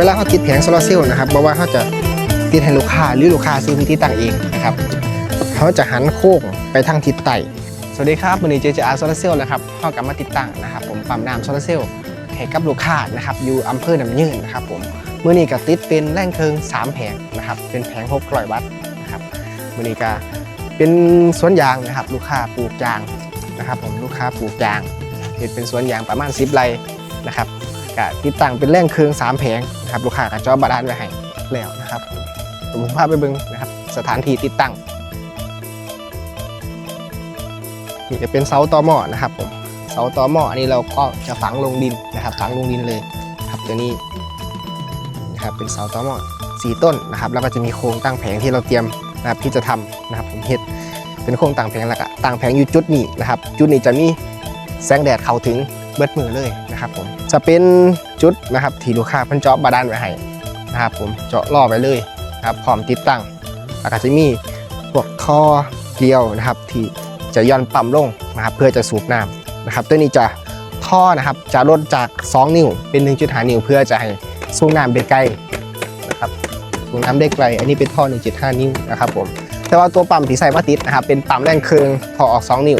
เวลาเขาติดแผงโซลาร์เซลล์นะครับบอกว่าเขาจะติดให้ลูกค้าหรือลูกค้าซื้อมีที่ตั้งเองนะครับเขาจะหันโค้งไปทางทิศใต้สวัสดีครับวันนี้เจเจอาร์โซลาร์เซลล์นะครับเข้ากลับมาติดตั้งนะครับ ผมปั๊มน้ำโซลาร์เซลล์ให้กับลูกค้านะครับอยู่อำเภอน้ำยืนนะครับผมเมื่อนี้ก็ติดเป็นแร่งเคิงสามแผงนะครับเป็นแผง600วัตต์นะครับมื่อนี้ก็เป็นสวนยางนะครับ ลูกค้าปลูกยางนะครับ ผมลูกค้าปลูกยางเห็นเป็นสวนยางประมาณ10ไร่นะครับ ก็ติดตั้งเป็นแร่งเครืองสามแผงนะครับลูกค้าก็จอบาดาลไว้ให้แล้วนะครับผมพาไปเบิ่งนะครับสถานที่ติดตั้งนี่จะเป็นเสาตอหม้อนะครับผมเสาตอหม้ออันนี้เราก็จะฝังลงดินนะครับ ฝังลงดินเลยครับตัวนี้นะครับเป็นเสาตอหม้อสี่ต้นนะครับแล้วก็จะมีโครงตั้งแผงที่เราเตรียมนะครับที่จะทำนะครับผมเฮ็ดเป็นโครงตั้งแผงแล้วก็ตั้งแผงอยู่จุดนี้นะครับ จุดนี้จะมีแสงแดดเข้าถึง เบิดมือเลยนะครับผมจะเป็นจุดนะครับที่ลูกค้าเพิ่นเจาะบาดาลไว้ให้นะครับผมเจาะล่อไว้เลยนะครับพร้อมติดตั้งแล้วก็จะมีพวกท่อเกลียวนะครับ ที่จะย่อนปั๊มลงนะครับเพื่อจะสูบน้ำนะครับ ตัวนี้จะท่อนะครับจะลดจาก 2 นิ้วเป็น 1.5 นิ้ว เพื่อจะให้สูบน้ำได้ไกลนะครับสูบน้ำได้ไกล อันนี้เป็นท่อ 1.5 นิ้วนะครับผมแต่ว่าตัวปั๊มที่ใส่มาติดนะครับเป็นปั๊มแรงเครืองพอออก 2 นิ้ว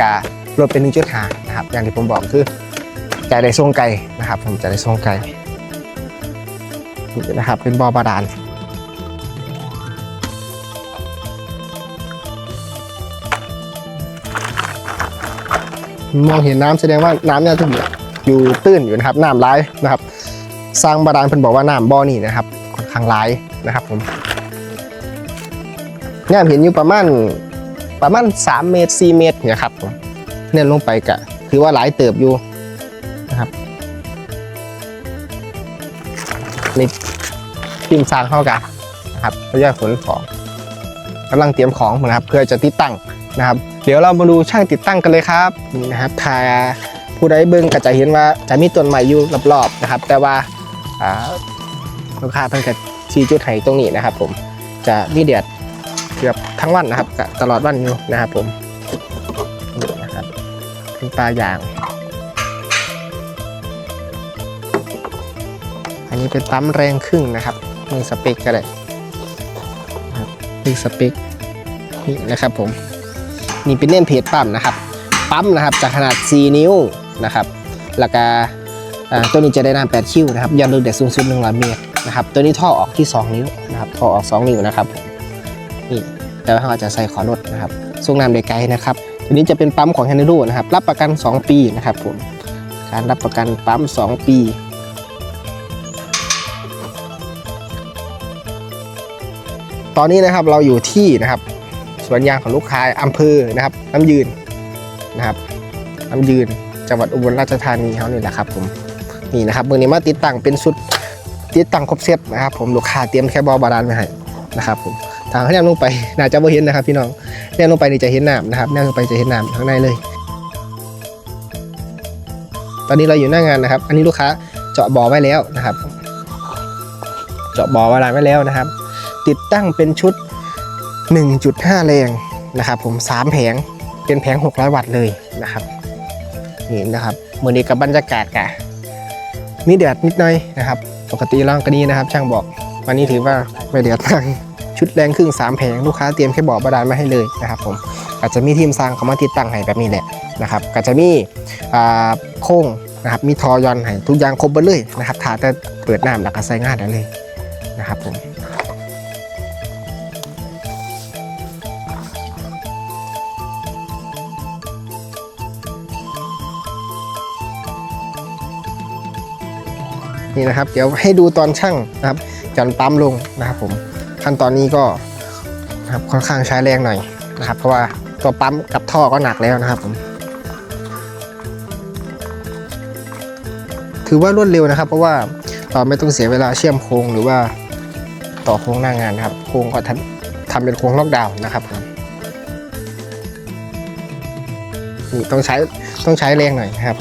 กาลดเป็น 1.5 นะครับ อย่างที่ผมบอกคือ จะได้ทรงไก่นะครับ ผมจะได้ทรงไก่นี่นะครับเป็นบ่อบาดาลมองเห็นน้ำแสดงว่าน้ำเนี่ยจะอยู่ตื้นอยู่นะครับน้ำร้ายนะครับ สร้างบาดาลเพิ่นบอกว่าน้ำบ่อนี่นะครับค่อนข้างร้ายนะครับผมเนี่ยเห็นอยู่ประมาณประมาณ3เมตร4เมตรเนี่ยครับผมเนี่ยลงไปกะถือว่าหลายเติบอยู่ นี่ทีมสร้างเข้ากันนะครับเขาแยกขนของกำลังเตรียมของนะครับ เพื่อจะติดตั้งนะครับ เดี๋ยวเรามาดูช่างติดตั้งกันเลยครับนี่นะครับถ้าผู้ใดเบิ่งก็จะเห็นว่าจะมีต้นไม้อยู่รอบๆนะครับ แต่ว่าอ่าลูกค้าเพิ่งจะชี้จุดไห้ตรงนี้นะครับ ผมจะมีแดดเกือบทั้งวันนะครับ ตลอดวันอยู่นะครับผมนี่นะครับเป็นปลายาง นี้เป็นปั๊มแรงครึ่งนะครับมีสเปคก็ได้นะครับมีสเปคนี่นะครับผมนี่เป็นเน่มเพจปั๊มนะครับ ปั๊มนะครับจากขนาด 4 นิ้วนะครับแล้วก็อ่าตัวนี้จะได้น้ำ8คิวนะครับยอดลึกเด็ดสูงสุด100เมตรนะครับตัวนี้ท่อออกที่ 2 นิ้วนะครับท่อออก 2 นิ้วนะครับนี่แต่ว่าเราจะใส่ขอรถนะครับส่งน้ำได้ไกลนะครับตัวนี้จะเป็นปั๊มของ h a n น r o นะครับรับประกัน 2 ปีนะครับผมการรับประกันปั๊ม 2 ปี ตอนนี้นะครับเราอยู่ที่นะครับสวนยางของลูกค้าอำเภอนะครับน้ำยืนนะครับน้ำยืนจังหวัดอุบลราชธานีเขานี่แหละครับผมนี่นะครับมือนี้มาติดตั้งเป็นชุดติดตั้งครบเซตนะครับ ผมลูกค้าเตรียมแค่บอบาดาลไว้ให้นะครับผมทางเขาแนมลงไปน่าจะไม่เห็นนะครับ พี่น้องแนมลงไปนี่จะเห็นน้ำนะครับแนมลงไปจะเห็นน้ำข้างในเลย ตอนนี้เราอยู่หน้างานนะครับ อันนี้ลูกค้าเจาะบ่อไว้แล้วนะครับ เจาะบ่อบาดาลไว้แล้วนะครับ ติดตั้งเป็นชุด 1.5 แรงนะครับผม3แผงเป็นแผง 600 วัตต์เลยนะครับนี่นะครับเหมือนี้กับบรรยากาศกะมีแดดนิดหน่อยนะครับ ปกติร่างกันนี้นะครับ ช่างบอกวันนี้ถือว่าไม่แดดมากชุดแรงครึ่ง 3 แผงลูกค้าเตรียมแค่บอกบาดาลมาให้เลยนะครับผมอาจจะมีทีมสร้างเขามาติดตั้งให้แบบนี้แหละนะครับก็จะมีอ่าโค้งนะครับมีทอยอนให้ทุกอย่างครบหมดเลยนะครับถ้าแต่เปิดน้ำแล้วก็ใช้งานได้เลยนะครับผม นี่นะครับ เดี๋ยวให้ดูตอนช่างนะครับจันปั๊มลงนะครับผมขั้นตอนนี้ก็นะครับค่อนข้างใช้แรงหน่อยนะครับ เพราะว่าตัวปั๊มกับท่อก็หนักแล้วนะครับผมถือว่ารวดเร็วนะครับ เพราะว่าเราไม่ต้องเสียเวลาเชื่อมโครงหรือว่าต่อโครงหน้างานนะครับ โครงก็ทำทำเป็นโครงล็อกดาวน์นะครับผมนี่ต้องใช้ต้องใช้แรงหน่อยนะครับ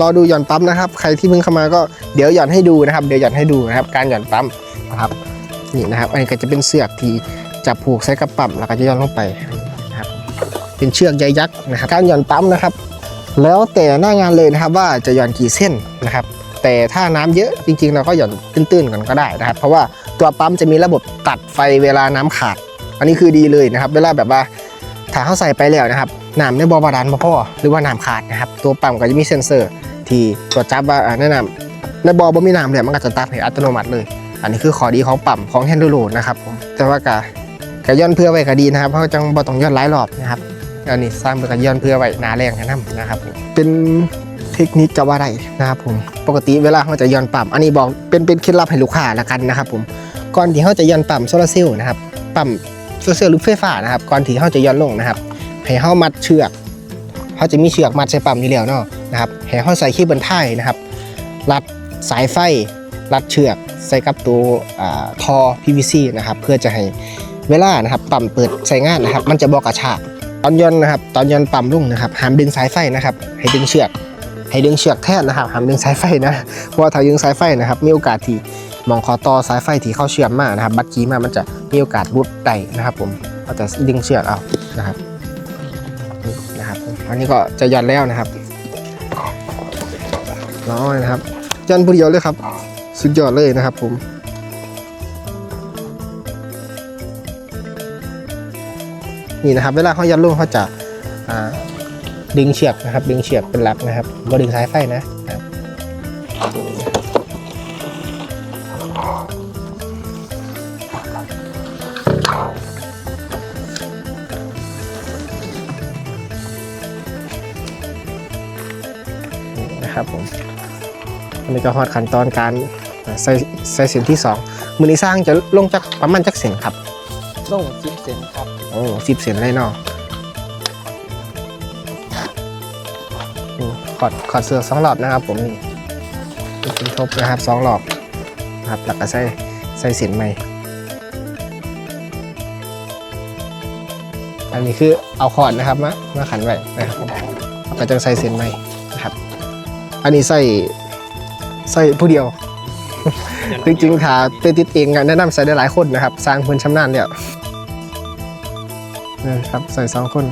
รอดูหย่อนปั๊มนะครับ ใครที่เพิ่งเข้ามาก็เดี๋ยวหย่อนให้ดูนะครับ เดี๋ยวหย่อนให้ดูนะครับ การหย่อนปั๊มนะครับนี่นะครับ อันนี้ก็จะเป็นเสือกที่จับผูกใส่กับปั๊มแล้วก็จะย่อนลงไปนะครับ เป็นเชือกใยยักษ์นะครับ การหย่อนปั๊มนะครับ แล้วแต่หน้างานเลยนะครับว่าจะหย่อนกี่เส้นนะครับ แต่ถ้าน้ำเยอะจริงๆ เราก็หย่อนตื้นๆก่อนก็ได้นะครับ เพราะว่าตัวปั๊มจะมีระบบตัดไฟเวลาน้ำขาด อันนี้คือดีเลยนะครับ เวลาแบบว่าถ้าเขาใส่ไปแล้วนะครับ น้ำในบ่อบาดาลบ่พอหรือว่าน้ำขาดนะครับ ตัวปั๊มก็จะมีเซ็นเซอร์ ที่ตรวจจับว่าแนะนำในบ่อบ่มีน้ำเนี่ยมันก็จะตัดให้อัตโนมัติเลย อันนี้คือข้อดีของปั๊มของแฮนด์โลนะครับผมแต่ว่ากะกะย่อนเพื่อไว้ก็ดีนะครับเพราะจังบ่ต้องย่อนหลายรอบนะครับอันนี้สร้างเป็นกะย่อนเพื่อไว้หนาแรงนํนะครับผมเป็นเทคนิคจะว่าได้นะครับผมปกติเวลาเขาจะย่อนปั๊มอันนี้บอกเป็นเป็นเคล็ดลับให้ลูกค้าละกันนะครับผมก่อนที่เขาจะย่อนปั๊มโซลาร์เซลล์นะครับปั๊มโซลาร์เซลล์หรือไฟฟ้านะครับก่อนที่เขาจะย่อนลงนะครับ ให้เขามัดเชือกเขาจะมีเชือกมัดใส่ปั๊มนี่แล้วเนาะนะครับให้เขาใส่ขี้บนท้ายนะครับ รัดสายไฟ รัดเชือกใส่กับตัวอาท่อ PVC นะครับ เพื่อจะให้เวลานะครับปั๊มเปิดใช้งานนะครับ มันจะบอกกระชากตอนย่อนนะครับ ตอนย่อนปั๊มลุ่งนะครับห้ามดึงสายไฟนะครับ ให้ดึงเชือก ให้ดึงเชือกแทนนะครับห้ามดึงสายไฟนะเพราะว่าถ้าดึงสายไฟนะครับ มีโอกาสที่หมองคอต่อสายไฟที่เข้าเชื่อมมานะครับ บัดกี้มามันจะมีโอกาสรุดได้นะครับ ผมเราจะดึงเชือกเอานะครับ อันนี้ก็จะย่อนแล้วนะครับน้อยนะครับย่อนผู้เดียวเลยครับ สุดยอดเลยนะครับผมนี่นะครับเวลาเขายัดลงเขาจะาดึงเชือกนะครับ ดึงเชือกเป็นหลักนะครับบ่ดึงสายไฟนะ ครับนี่นะครับผมอันนี้ก็ฮอดขั้นตอนการใส่ใส่เส้นที่สองมือนี้สร้างจะลงจากประมาณจักเส้นครับลงสิบเซนครับโอ้สิบเส้นเลยเนาะนี่ขอดขอดเสือกสองรอบนะครับผมนี่นี่เป็นทบนะครับสองรอบนะครับแล้วก็ใส่ใส่เส้นใหม่อันนี้คือเอาขอดนะครับมามาขันไว้นะครับผมแล้วก็จะใส่เส้นใหม่นะครับ อันนี้ใส่ใส่ผู้เดียว จริงๆถ้าเป็ติดเองอะแนะนำใส่ได้หลายคนนะครับสร้างพื้นชำนาญเนี่ยนะครับใส่สองคน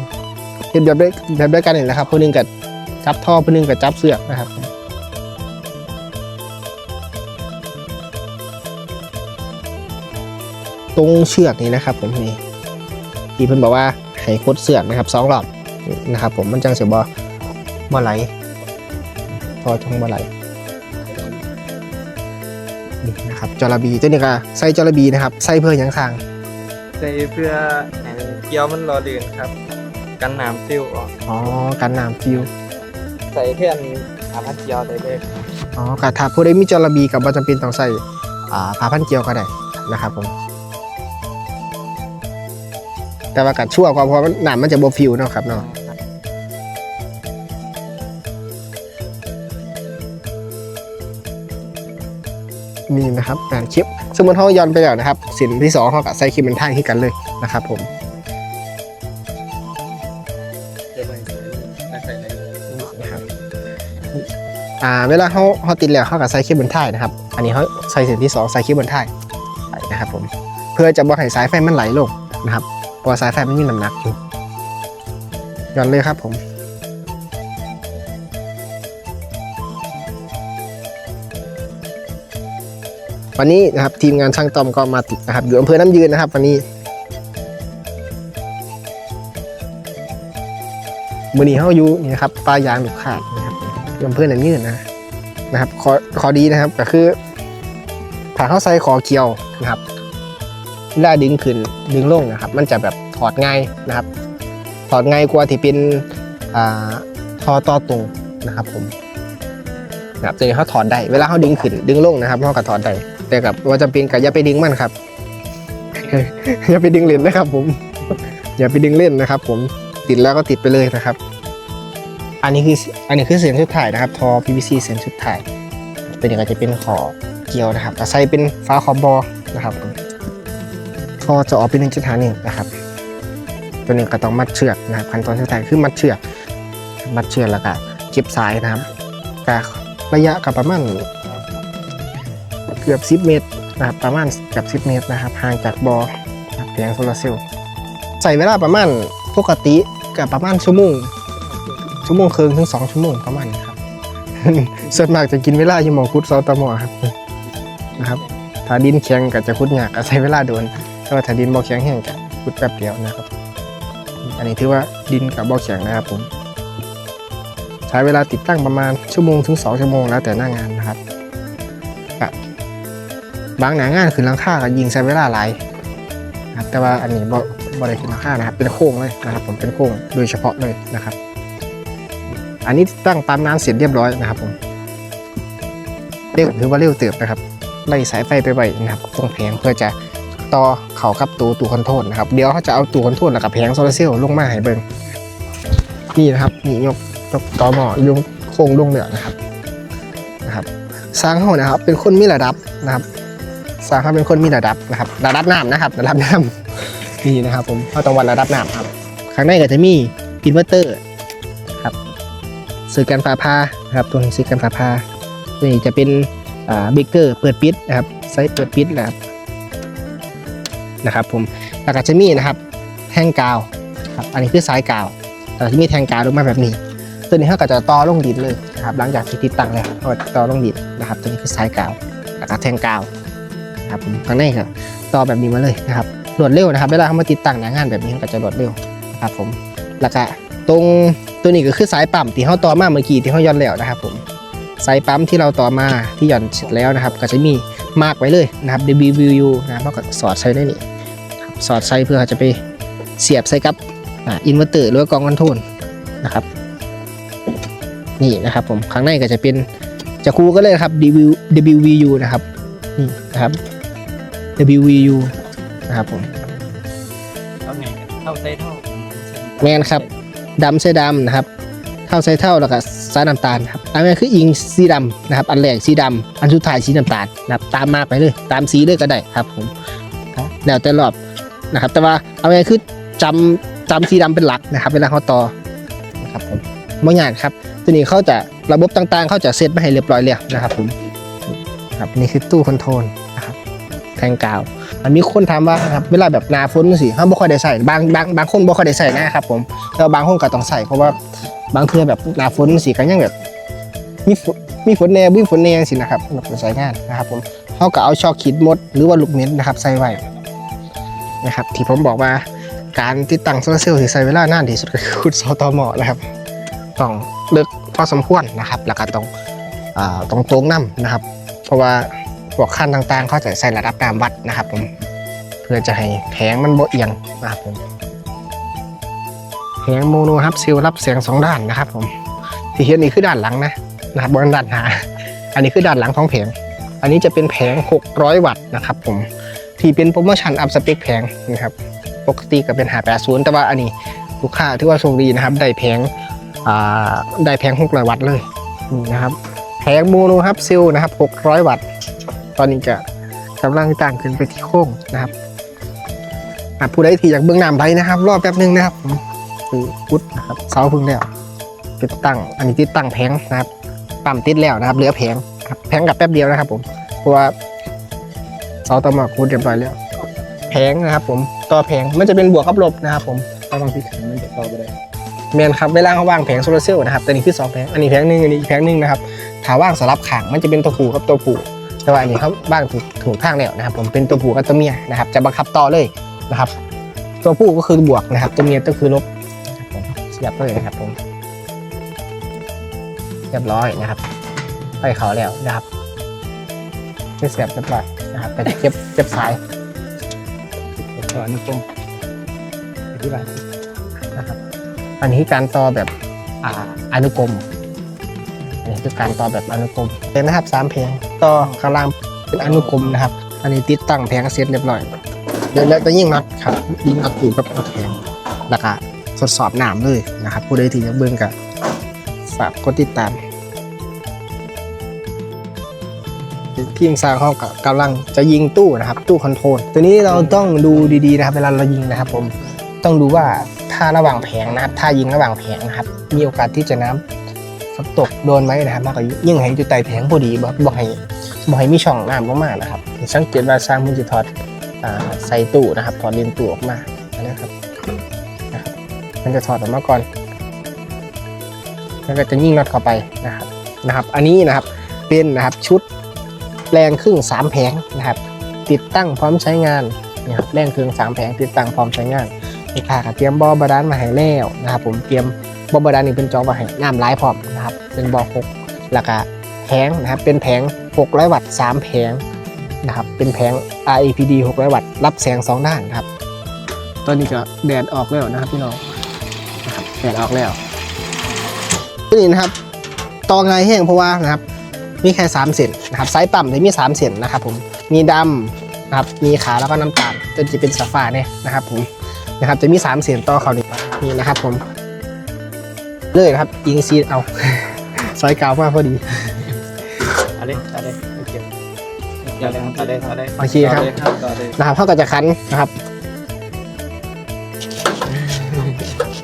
เห็นแบบได้แบบได้กันเห็นนะครับผู้หนึงกับจับท่อผู้หนึงกับจับเสือกนะครับตรงเชือกนี้นะครับ ผมนี่ที่เพิ่นบอกว่าให้คดเสือกนะครับสองรอบนะครับ ผมมันจังเสียบ่บ่ไหล พอจังบ่ไหลนี่นะครับจระบีตัวนี้ก็ใส่จระบีนะครับใส่เพื่อหยังสร้างใส่เพื่อให้เกี๊ยวมันรอเดืนครับ กันน้ำซิวออกอ๋อกันน้ำฟิวใส่เพื่อนอาพัดเกี๊ยวได้เลยอ๋อกถ้าผู้ใดมีจระบีกับบ่จำเป็นต้องใส่อ่าผ้าพันเกลียวก็ได้นะครับผมแต่ว่ากัดชั่วกว่าเพราะมันน้ำมันจะบ่ฟิวเนาะครับเนาะ นี่นะครับอ่านคลิปสมมติเขาย้อนไปแล้วนะครับ สินที่สองเขากับใส่คลิปเป็นท่ายที่กันเลยนะครับผมเดี๋ยวไปใส่ใส่ได้เลยนะครับอ่าเวลาเขาเขาติดแล้วเขากับใส่คลิปบนท้ายนะครับ อันนี้เขาใส่เส้นที่สองใส่คลิปบนท้ายไปนะครับผมเพื่อจะบอกให้สายไฟมันไหลลงนะครับเพราะว่าสายไฟมันมีน้ำหนักอยู่ย้อนเลยครับผม วันนี้นะครับทีมงานช่างตอมก็มาติดนะครับอยู่อำเภอน้ำยืนนะครับ วันนี้มือนีเขาอยู่นี่นะครับปลายางหลูกขาดนะครับลำเพื่อนอันยืนนะนะครับขอขอดีนะครับก็คือถ้าเข้าใส่ขอเกี่ยวนะครับเวลาดึงขึ้นดึงลงนะครับ มันจะแบบถอดง่ายนะครับ ถอดง่ายกว่าที่เป็นอ่าทอต่อตรงนะครับผมนะครับตัวนี้เขาถอดได้ เวลาเขาดึงขึ้นดึงลงนะครับเขาก็ถอดได้ แต่กับว่าจะเป็นกับอย่าไปดึงมันครับ อย่าไปดึงเล่นนะครับ ผม อย่าไปดึงเล่นนะครับ ผมติดแล้วก็ติดไปเลยนะครับ อันนี้คืออันนี้คือเส้นสุดท้ายนะครับ ทอ PVC เส้นสุดท้ายตัวนี้ก็จะเป็นขอเกลียวนะครับแต่ใส่เป็นฟ้าคอบบอนะครับทอจะออกเป็นหนึ่งจุดหาหนึ่งนะครับ ตัวนี้ก็ต้องมัดเชือกนะครับขั้นตอนสุดท้ายคือมัดเชือก มัดเชือกแล้วก็เก็บสายนะครับกก็ระยะกับประมาณ เกือบ 10 เมตรนะครับประมาณเกือบ 10 เมตรนะครับห่างจากบอ่อนะครับแผงโซลาร์เซลล์ใส่เวลาประมาณปกติกับประมาณชั่วโมงชั่วโมงครึ่งถึง2ชั่วโมงประมาณนี้ครับส่วนมากจะกินเวลาอยู่หมองคุดเสาตะหมอครับนะครับถ้าดินแข็งก็จะคุดยากใช้เวลาโดนแต่ว่าถ้าดินบ่แข็งแห้งก็คุดแป๊บเดียวนะครับ อันนี้ถือว่าดินกับบ่แข็งนะครับผมใช้เวลาติดตั้งประมาณชั่วโมงถึง2ชั่วโมงแล้วแต่หน้างานนะครับ บางหน้างานคือหลังคาก็ยิงใช้เวลาหลายนะครับแต่ว่าอันนี้บ่บ่ได้คือหลังคานะครับ เป็นโค้งเลยนะครับ ผมเป็นโค้งโดยเฉพาะเลยนะครับ อันนี้ตั้งตามน้ำเสร็จเรียบร้อยนะครับผมเร็วถือว่าเร็วเติบนะครับ ไล่สายไฟไปไว้นะครับตรงแผงเพื่อจะต่อเข่ากับตัวตู้คอนโทรลนะครับเดี๋ยวเขาจะเอาตู้คอนโทรลกับแผงโซลาร์เซลล์ลงมาให้เบิ่งนี่นะครับนี่ยกยกต่อหม้อลงโค้งลงเหลือนะครับนะครับสร้างเขานะครับเป็นคนมีระดับนะครับ สร้างเขาเป็นคนมีระดับนะครับระดับน้ำนะครับระดับน้ำนี่นะครับผมเขาต้องวัดระดับน้ำครับข้างในก็จะมีอินเวอร์เตอร์ครับสื่อการฟ้าผ่าครับตัวนี้สื่อการฟ้าผ่าตัวนี้จะเป็นอ่าเบเกอร์เปิดปิดนะครับไซส์เปิดปิดนะครับนะครับผมแล้วก็จะมีนะครับแท่งกาวครับอันนี้คือสายกาวแล้วก็จะมีแท่งกาวลงมาแบบนี้ ตัวนี้เขาก็จะต่อลงดินเลยนะครับหลังจากที่ติดตั้งแล้วก็ต่อลงดินนะครับ ตัวนี้คือสายกาวแล้วก็แท่งกาว นะครับผมข้างในก็ต่อแบบนี้มาเลยนะครับรวดเร็วนะครับเวลาเขามาติดตั้งหน้างานแบบนี้ก็จะรวดเร็วนะครับผมแล้วก็ตรงตัวนี้ก็คือสายปั๊มที่เขาต่อมาเมื่อกี้ที่เขาย้อนแล้วนะครับผมสายปั๊มที่เราต่อมาที่หย่อนเสร็จแล้วนะครับ ก็จะมีมาร์กไว้เลยนะครับ WVU นะครับเขาก็สอดใส่ได้นี่สอดใส่เพื่อจะไปเสียบใส่กับอินเวอร์เตอร์หรือว่ากองคอนโทรลนะครับ นี่นะครับผมข้างในก็จะเป็นจะคู่ก็เลยครับ WV WVU นะครับนี่นะครับ WVU นะครับผมเท่าไงกันเท่าไส้เท่าแมนครับดำใส่ดำนะครับ เท่าใส่เท่าแล้วก็สายน้ำตาลครับอันนี้คืออิงสีดำนะครับ อันแรกสีดำอันสุดท้ายสีน้ำตาลนะครับตามมาไปเลยตามสีเลยก็ได้ครับผมแล้วแต่รอบนะครับ แต่ว่าเอาไงคือจำจำสีดำเป็นหลักนะครับเวลาเขาต่อนะครับผมไม่ยากครับตัวนี้เขาจะระบบต่างๆ เขาจะเซตมาให้เรียบร้อยแล้วนะครับผมครับนี่คือตู้คอนโทรลนะครับ แทงกาวอันนี้คนถามว่าครับเวลาแบบหนาฝนสิเขาบ่ค่อยได้ใส่บางบางบางคนบ่ค่อยได้ใส่นะครับผมแต่ว่าบางคนก็ต้องใส่เพราะว่าบางเทื่อแบบหนาฝนสิก็ยังแบบมีฝนมีฝนแน่มีฝนแน่สินะครับแบบใส่งานนะครับผมเขาก็เอาช็อคขีดมด หรือว่าลูกเม็ดนะครับใส่ไว้นะครับ ที่ผมบอกว่าการติดตั้งโซลาร์เซลล์ที่ใช้เวลานานที่สุดก็คือขุดเสาตอหมอนะครับต้องเลือกพอสมควรนะครับแล้วก็ต้องอต้องตรงน้ำนะครับ เพราะว่า พวกขั้นต่างๆ เขาจะใส่ระดับน้ำวัดนะครับผม เพื่อจะให้แผงมันโบเอียงนะครับผมแผงโมโนฮับซิลรับเสียงสองด้านนะครับผม ที่เห็นนี่คือด้านหลังนะนะครับบนด้านหาอันนี้คือด้านหลังของแผง อันนี้จะเป็นแผง 600 วัตต์นะครับผม ที่เป็นโปรโมชั่นอัพสเปคแผงนะครับ ปกติก็เป็น580แต่ว่าอันนี้ลูกค้าถือว่าโชคดีนะครับ ได้แผงได้แผง 600 วัตต์เลยนี่นะครับแผงโมโนฮับซิลนะครับ 600 วัตต์ ตอนนี้จะกำลังตั้งขึ้นไปที่โค้งนะครับผู้ใดที่อยากเบื้องน้ำไปนะครับ รอแป๊บหนึงนะครับคือพุทธนะครับเสาพึ่งแล้วติดตั้งอันนี้ติดตั้งแผงนะครับปั๊มติดแล้วนะครับเหลือแผงครับแผงกับแป๊บเดียวนะครับ ผมเพราะว่าเสาต่อมาคูดเรียบร้อยแล้วแผงนะครับ ผมต่อแผงมันจะเป็นบวกกับลบนะครับ ผมระวังที่ขันมันจะต่อไปได้แมนครับเวลาเขาวางแผงโซลาร์เซลล์นะครับตัวนี้คือสองแผงอันนี้แผงหนึ่งอันนี้แผงหนึ่งนะครับถ้าว่างสลับขางมันจะเป็นตัวผูกับตัวผู แต่ว่าอันนี้เขาว่างถูกถูกทางแล้วนะครับ ผมเป็นตัวผู้กับตัวเมียนะครับ จะบังคับต่อเลยนะครับ ตัวผู้ก็คือบวกนะครับ ตัวเมียก็คือลบนะครับผมเสียบเลยนะครับผมเรียบร้อยนะครับ ไปเขาแล้วนะครับเสียบเรียบร้อยนะครับแต่เก็บเก็บสายสอนตรงอธิบายนะครับ อันนี้การต่อแบบออนุกรม นนี้คือการต่อแบบอนุกรมเป็นนะครับสามเพลงต่อข้างล่างเป็นอนุกรมนะครับ อันนี้ติดตั้งแผงเสร็จเรียบร้อยเดี๋ยวแล้วจะยิ่งน็อตครับยิ่งน็อตอยู่กับแผงแล้วก็ทดสอบหนามเลยนะครับผู้ใดที่จะเบิ่งกับฝากกดติดตามพี่ยิงซางเขากำลังจะยิงตู้นะครับ ตู้คอนโทรลตัวนี้เราต้องดูดีๆนะครับ เวลาเรายิงนะครับ ผมต้องดูว่าถ้าระหว่างแผงนะครับ ถ้ายิงระหว่างแผงนะครับ มีโอกาสที่จะน้ำ ไฟฝนตกโดนไหมนะครับมันก็ยิ่งให้อยู่ใต้แผงพอดีบ่บ่ให้บ่ให้มีช่องน้ำลงมานะครับสังเกตว่าสร้างมันจะถอดอ่าใส่ตู้นะครับถอดเลนตู้ออกมาอันนี้ครับนะครับมันจะถอดออกมาก่อนแล้วก็จะยิ่งน็อตเข้าไปนะครับนะครับ อันนี้นะครับเป็นนะครับชุดแรงครึ่งสามแผงนะครับ ติดตั้งพร้อมใช้งานนะครับแรงครึ่งสามแผงติดตั้งพร้อมใช้งานลูกค้าก็เตรียมบอบาดานมาให้แล้วนะครับ ผมเตรียม บอบาดานนี่เป็นจอมาให้น้ำไหลพร้อมนะครับเป็นบอหกแล้วก็แผงนะครับเป็นแผง 600 วัตต์สามแผงนะครับเป็นแผง RAPD 600 วัตต์รับแสงสองด้านครับ ตอนนี้ก็แดดออกแล้วนะครับพี่น้องนะครับแดดออกแล้วตัวนี้นะครับตอไงแห้งเพราะว่านะครับมีแค่3เซนนะครับไซส์ต่ำจะมี 3เซนนะครับผมมีดำนะครับมีขาวแล้วก็น้ำตาลตัวจะเป็นสาฟ้าเนี่ยนะครับผมนะครับจะมี 3เซนต่อเขานี่นี่นะครับผม เลยนะครับยิงซีดเอาซอยกาวมากพอดีเอาเลยเอาเลยโอเคเอาเลยเอาเลยเอาเลยโอเคครับเอาเลยนะครับเท่ากับจะคั้นนะครับ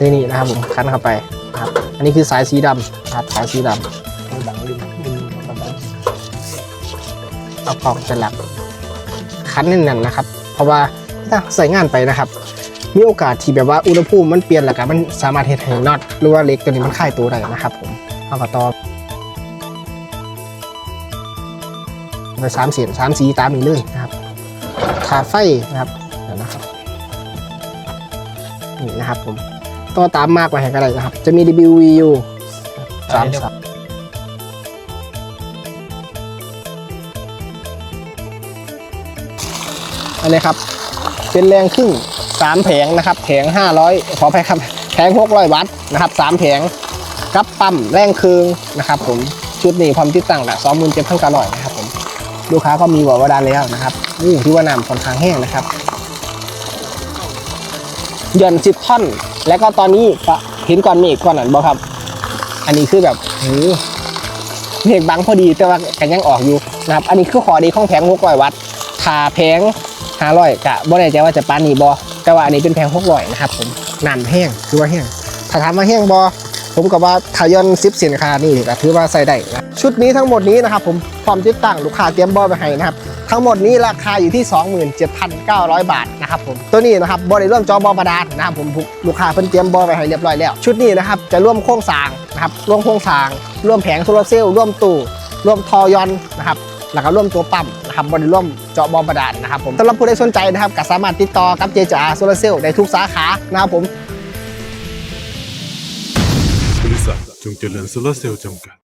นี่นี่นะครับผมคั้นเข้าไปนะครับ อันนี้คือสายสีดำนะครับสายสีดำบังลืมเอากล่องจะหลักคั้นแน่นๆนะครับ เพราะว่าถ้าใส่งานไปนะครับ มีโอกาสที่แบบว่าอุณหภูมิมันเปลี่ยนแล้วกันมันสามารถเฮ็ดให้น็อตหรือว่าเล็กตัวนี้มันคลายตัวได้นะครับผมเอากระต่อไปสามเสียนสามสีตามนี้เลยนะครับขาไฟนะครับเดี๋ยวนะครับนี่นะครับผมต่อตามมากกว่าแห่งอะไรนะครับ จะมี WVU สามสามอันนี้ครับ เป็นแรงครึ่ง สามแผงนะครับแผง500ขออภัยครับแผง600วัตต์นะครับสามแผงกับปั๊มแรงคืงนะครับผมชุดนี้ความติดตั้งละ27,900นะครับผมลูกค้าก็มีบอกว่าด้แล้วนะครับนี่ที่ว่าน้ำค่อนข้างแห้งนะครับย่อนสิบท่อน แล้วก็ตอนนี้ก็เห็นก่อนเมฆก่อนหนั้นบอครับ อันนี้คือแบบโหเมฆบังพอดีแต่ว่ากันยังออกอยู่นะครับ อันนี้คือขอดีของแผงหกร้อยวัตต์ขาแผง ห้าร้อยกะบ่แน่ใจว่าจะปานนี้บอแต่ว่าอันนี้เป็นแผงหกร้อยนะครับผมน้ำแห้งคือว่าแห้งถ้าถามว่าแห้งบอผมกับว่าทายอนซิปสินค้านี่ก็ถือว่าใส่ได้นะชุดนี้ทั้งหมดนี้นะครับผมพร้อมติดตั้งลูกค้าเตรียมบอไปให้นะครับทั้งหมดนี้ราคาอยู่ที่ 27,900 บาทนะครับผมตัวนี้นะครับบริร่วมจอบอบาดาลนะครับผมลูกค้าเพิ่นเตรียมบอไปให้เรียบร้อยแล้ว ชุดนี้นะครับจะร่วมโครงสร้างนะครับร่วมโครงสร้างร่วมแผงโซลาร์เซลล์ร่วมตู้ร่วมทอยอนนะครับ แล้วก็ร่วมตัวปั๊มนะครับบริร่วมเจาะบอประดานนะครับผมสำหรับผู้ใดสนใจนะครับก็สามารถติดต่อกับเจจาโซลาร์เซลล์ได้ทุกสาขานะครับผมบริษัทจงเจริญโซลาร์เซลล์จำกัด